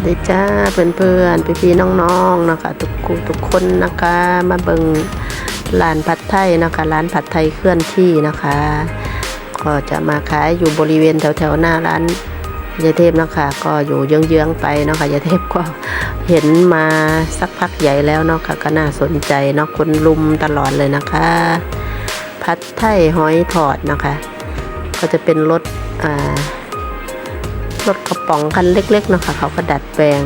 วัสดีจ้าเพื่อนๆพี่ๆน้องๆนะคะทุกคู่ทุกคนนะคะ มาเบิงร้านผัดไทยนะคะร้านผัดไทยเคลื่อนที่นะคะ ก็จะมาขายอยู่บริเวณแถวๆหน้าร้านยายเทพนะคะ ก็อยู่เยื้องๆไปนะคะยายเทพก็เห็นมาสักพักใหญ่แล้วเนาะค่ะก็น่าสนใจเนาะคนลุมตลอดเลยนะคะ ผัดไทยหอยทอดนะคะ ก็จะเป็นรถอ่า รถกระป๋องคันเล็กๆเนาะค่ะเขาก็ดัดแปลง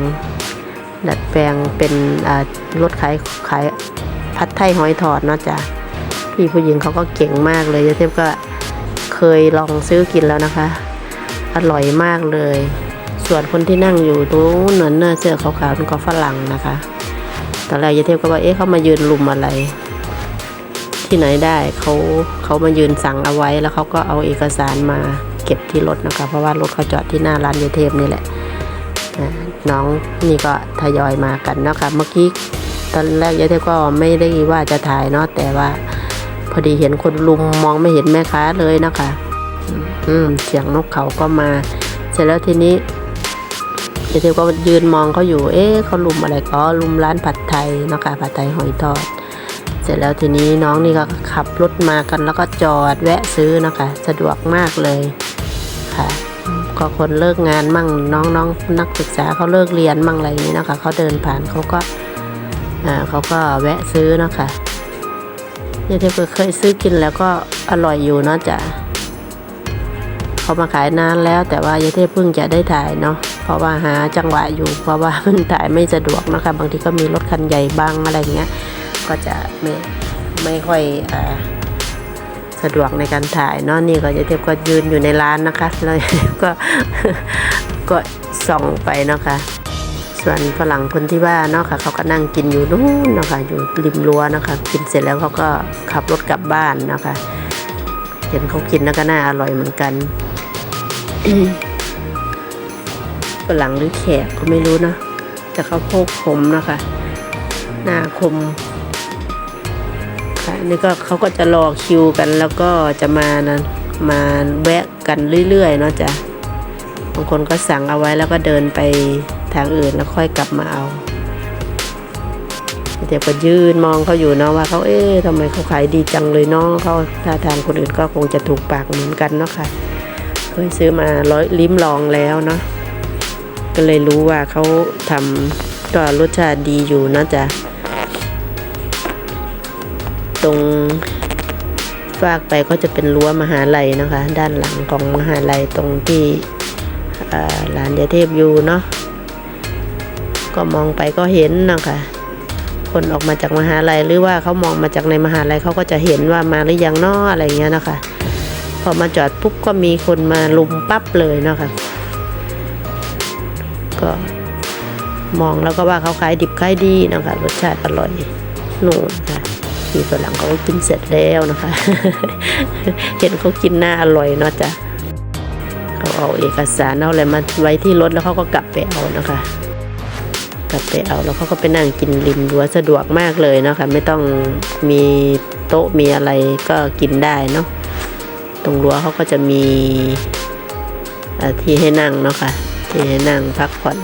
ดัดแปลงเป็นรถขายขายผัดไทยหอยทอดเนาะจ้ะพี่ผู้หญิงเขาก็เก่งมากเลยยาเทพก็เคยลองซื้อกินแล้วนะคะ อร่อยมากเลย ส่วนคนที่นั่งอยู่ตรงนู้นน่ะเนื้อเสื้อขาวๆนั่นก็ฝรั่งนะคะตอนแรกยาเทพก็ว่าเอ๊ะเขามายืนลุมอะไร ที่ไหนได้เขาเขามายืนสั่งเอาไว้แล้วเขาก็เอาเอกสารมา เก็บที่รถนะคะเพราะว่ารถเขาจอดที่หน้าร้านยายเทพนี่แหละน้องนี่ก็ทยอยมากันเนาะคะเมื่อกี้ตอนแรกยายเทพก็ไม่ได้ว่าจะถ่ายเนาะแต่ว่า พอดีเห็นคนลุมมองไม่เห็นแม่ค้าเลยนะคะอืมเสียงนกเขาก็มา เสร็จแล้วทีนี้ยายเทพก็ยืนมองเขาอยู่ เอ๊ะเขาลุมอะไรก็ลุมร้านผัดไทยเนาะคะผัดไทยหอยทอดเสร็จแล้วทีนี้น้องนี่ก็ขับรถมากันแล้วก็จอดแวะซื้อนะคะ สะดวกมากเลย ก็คนเลิกงานมั่งน้องๆนนักศึกษาเขาเลิกเรียนมั่งอะไรอย่างนี้นะคะเขาเดินผ่านเขาก็อ่าเขาก็แวะซื้อเนาะคะยายเทพก็เคยซื้อกินแล้วก็อร่อยอยู่เนาะจ้ะเขามาขายนานแล้ว แต่ว่ายายเทพเพิ่งจะได้ถ่ายเนาะเพราะว่าหาจังหวะอยู่ เพราะว่ามันถ่ายไม่สะดวกนะคะ บางทีก็มีรถคันใหญ่บ้างอะไรอย่างเงี้ย ก็จะไม่ไม่ค่อยอา สะดวกในการถ่ายเนาะนี่ก็จะเทียบก็ยืนอยู่ในร้านนะคะแล้วก็ก็ส่องไปเนาะคะส่วนฝรั่งคนที่ว่าเนาะค่ะเขาก็นั่งกินอยู่นู่นเนาะคะอยู่ริมรั้วเนาะคะกินเสร็จแล้วเขาก็ขับรถกลับบ้านเนาะคะเห็นเขากินแล้วก็น่าอร่อยเหมือนกันฝรั่งหรือแขกก็ไม่รู้เนาะแต่เขาโพกผมเนาะคะหน้าคม ค่ะนี่ก็เขาก็จะรอคิวกันแล้วก็จะมานะมาแวะกันเรื่อยๆเนาะจ้ะบางคนก็สั่งเอาไว้แล้วก็เดินไปทางอื่นแล้วค่อยกลับมาเอาเดี๋ยวก็ยืนมองเขาอยู่เนาะว่าเขาเอ๊ะทำไมเขาขายดีจังเลยเนาะเขาถ้าทางคนอื่นก็คงจะถูกปากเหมือนกันเนาะค่ะเคยซื้อมาร้อยลิ้มลองแล้วเนาะก็เลยรู้ว่าเขาทำก็รสชาติดีอยู่นะจ้ะ ตรงฝากไปก็จะเป็นรั้วมหาลัยนะคะ ด้านหลังของมหาลัยตรงที่อ่าลานยาเทพอยู่เนาะก็มองไปก็เห็นนะคะคนออกมาจากมหาลัยหรือว่าเขามองมาจากในมหาลัยเขาก็จะเห็นว่ามาหรือยังนาะอะไรเงี้ยนะคะพอมาจอดปุ๊บก็มีคนมาลุมปั๊บเลยเนาะคะก็มองแล้วก็ว่าเขาขายดิบขายดีนะคะรสชาติอร่อยนู่นค่ะ พี่ฝรั่งเขากินเสร็จแล้วนะคะ เห็นเขากินหน้าอร่อยเนาะจ้ะเขาเอาเอกสารเอาอะไรมาไว้ที่รถแล้วเขาก็กลับไปเอานะคะ กลับไปเอาแล้วเขาก็ไปนั่งกินริมรั้วสะดวกมากเลยเนาะคะ ไม่ต้องมีโต๊ะมีอะไรก็กินได้เนาะตรงรั้วเขาก็จะมีที่ให้นั่งเนาะค่ะที่ให้นั่งพักผ่อน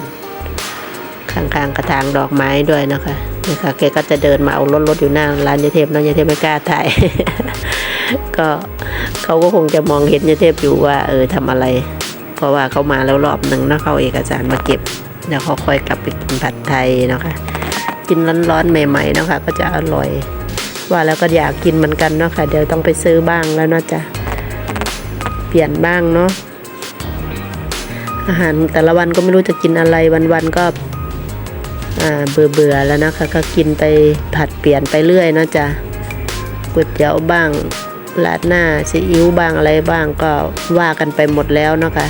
ข้างๆกระถางดอกไม้ด้วยนะคะ นี่ค่ะแกก็จะเดินมาเอารถรถอยู่หน้าร้านยายเทพน้องยายเทพไม่กล้าถ่าย ก็เขาก็คงจะมองเห็นยายเทพอยู่ว่า เออทำอะไร เพราะว่าเขามาแล้วรอบหนึ่งนะเขาเอกสารมาเก็บแล้วเขาค่อยกลับไปกินผัดไทยเนาะคะกินร้อนๆใหม่ๆเนาะคะก็จะอร่อย ว่าแล้วก็อยากกินเหมือนกันเนาะค่ะเดี๋ยวต้องไปซื้อบ้างแล้วเนาะจ๊ะเปลี่ยนบ้างเนาะอาหารแต่ละวันก็ไม่รู้จะกินอะไรวันๆก็ เบื่อเบื่อแล้วนะคะก็กินไปผัดเปลี่ยนไปเรื่อยนะจ๊ะก๋วยเตี๋ยวบ้างราดหน้าซีอิ๊วบ้างอะไรบ้างก็ว่ากันไปหมดแล้วนะคะ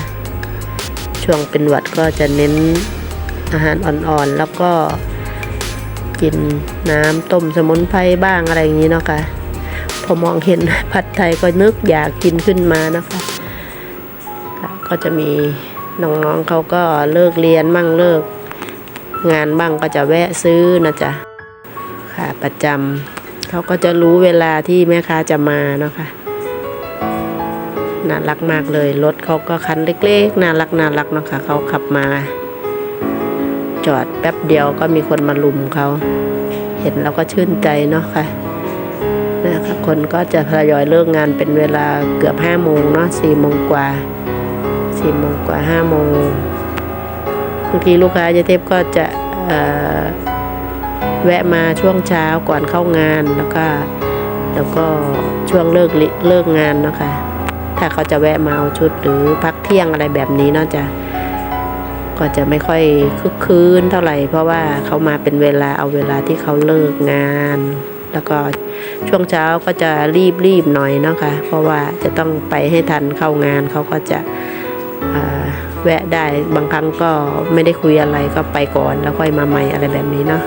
ช่วงเป็นหวัดก็จะเน้นอาหารอ่อนๆ แล้วก็กินน้ำต้มสมุนไพรบ้างอะไรอย่างนี้เนาะคะพอมองเห็นผัดไทยก็นึกอยากกินขึ้นมานะคะ ก็จะมีน้องๆเขาก็เลิกเรียนมั่งเลิก งานบ้างก็จะแวะซื้อนะจ๊ะค่ะประจำเขาก็จะรู้เวลาที่แม่ค้าจะมาเนาะค่ะน่ารักมากเลยรถเขาก็คันเล็กๆน่ารักน่ารักเนาะค่ะเขาขับมา จอดแป๊บเดียวก็มีคนมาลุมเขาเห็นแล้วก็ชื่นใจเนาะค่ะนะคะคนก็จะทยอยเลิกงานเป็นเวลาเกือบห้าโมงเนาะสี่โมงกว่าสี่โมงกว่าห้าโมง บางทีลูกค้าเจเทพก็จะแวะมาช่วงเช้าก่อนเข้างานแล้วก็แล้วก็ช่วงเลิกลิเลิกงานนะคะ ถ้าเขาจะแวะมาเอาชุดหรือพักเที่ยงอะไรแบบนี้เนาจะก็จะไม่ค่อยคึกคืนเท่าไหร่ เพราะว่าเขามาเป็นเวลาเอาเวลาที่เขาเลิกงาน แล้วก็ช่วงเช้าก็จะรีบรีบหน่อยนะคะ เพราะว่าจะต้องไปให้ทันเข้างานเขาก็จะ แวะได้บางครั้งก็ไม่ได้คุยอะไรก็ไปก่อนแล้วค่อยมาใหม่อะไรแบบนี้เนาะ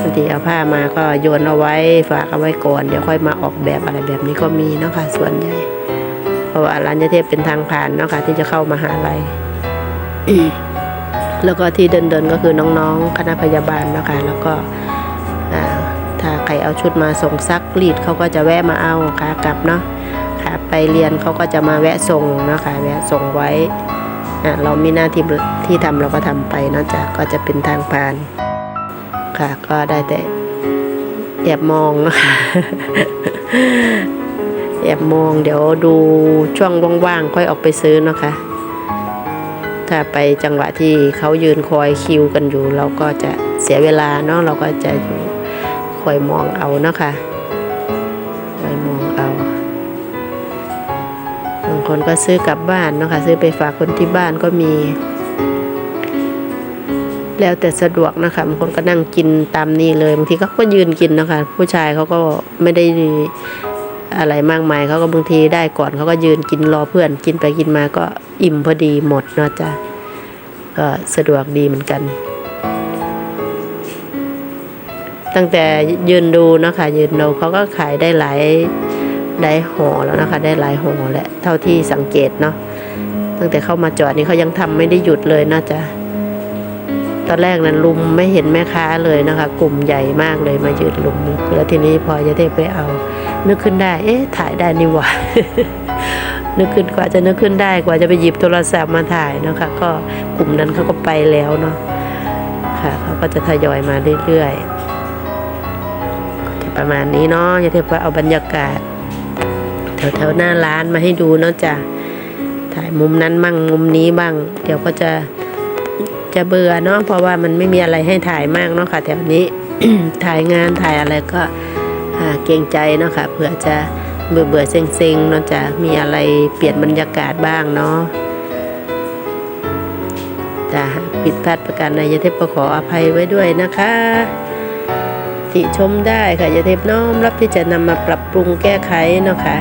บางทีเอาผ้ามาก็โยนเอาไว้ฝากเอาไว้ก่อนเดี๋ยวค่อยมาออกแบบอะไรแบบนี้ก็มีเนาะค่ะส่วนใหญ่เพราะว่าร้านยาเทพเป็นทางผ่านเนาะค่ะที่จะเข้ามาหาลัยแล้วก็ที่เดินๆก็คือน้องๆ คณะพยาบาลนะคะแล้วก็ถ้าใครเอาชุดมาส่งซักรีดเขาก็จะแวะมาเอาขากลับเนาะขาไปเรียนเขาก็จะมาแวะส่งนะคะแวะส่งไว้ เรามีหน้าที่ที่ทำเราก็ทำไปนอกจากก็จะเป็นทางผ่าน ค่ะ ก็ได้แต่แอบมองนะคะแอบมองเดี๋ยวดูช่วงว่างๆค่อยออกไปซื้อนะคะ ถ้าไปจังหวะที่เขายืนคอยคิวกันอยู่ เราก็จะเสียเวลาเนาะเราก็จะคอยมองเอานะคะ คนก็ซื้อกลับบ้านนะคะซื้อไปฝากคนที่บ้านก็มี แล้วแต่สะดวกนะคะบางคนก็นั่งกินตามนี้เลยบางทีเขาก็ยืนกินนะคะ ผู้ชายเขาก็ไม่ได้อะไรมากมายเขาก็บางทีได้ก่อนเขาก็ยืนกินรอเพื่อนกินไปกินมาก็อิ่มพอดีหมดเนาะจ้ะก็สะดวกดีเหมือนกัน ตั้งแต่ยืนดูนะคะยืนดูเขาก็ขายได้หลาย ได้ห่อแล้วนะคะ ได้หลายห่อแหละเท่าที่สังเกตเนาะตั้งแต่เข้ามาจอดนี่เขายังทำไม่ได้หยุดเลยนะจ๊ะตอนแรกนั้นลุมไม่เห็นแม่ค้าเลยนะคะ กลุ่มใหญ่มากเลยมายืนลุมแล้วทีนี้พอจะได้ไปเอา นึกขึ้นได้ เอ๊ะถ่ายได้นี่หว่านึกขึ้นกว่าจะนึกขึ้นได้กว่าจะไปหยิบโทรศัพท์มาถ่ายนะคะ ก็กลุ่มนั้นเขาก็ไปแล้วเนาะค่ะเขาก็จะทยอยมาเรื่อยๆจะประมาณนี้เนาะยาเทพว่าเอาบรรยากาศ แถวๆหน้าร้านมาให้ดูเนาะจ้ะถ่ายมุมนั้นบ้างมุมนี้บ้าง เดี๋ยวก็จะจะเบื่อเนาะเพราะว่ามันไม่มีอะไรให้ถ่ายมากเนาะค่ะ แถวนี้ถ่ายงานถ่ายอะไรก็เกรงใจเนาะค่ะเผื่อจะเบื่อเบื่อๆเซ็งๆเนาะจะมีอะไรเปลี่ยนบรรยากาศบ้างเนาะจะผิดพลาดประการใดยเทพก็ขออภัยไว้ด้วยนะคะ ติชมได้ค่ะยเทพน้อมรับที่จะนำมาปรับปรุงแก้ไขเนาะค่ะ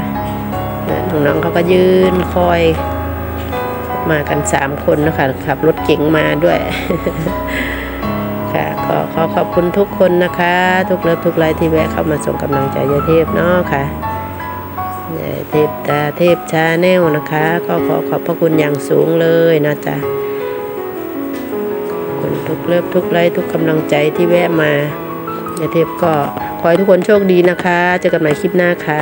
น้องๆเขาก็ยืนคอย มากันสามคนนะคะขับรถเก๋งมาด้วย ค่ะก็ขอขอบคุณทุกคนนะคะ ทุกเลิฟทุกไลน์ที่แวะเข้ามาส่งกำลังใจยายเทพเนาะค่ะยายเทพตาเทพชาแนลนะคะ ก็ขอขอบพระคุณอย่างสูงเลยนะจ๊ะคุณทุกเลิฟทุกไลน์ทุกกำลังใจที่แวะมายายเทพก็ขอให้ทุกคนโชคดีนะคะ เจอกันใหม่คลิปหน้าค่ะ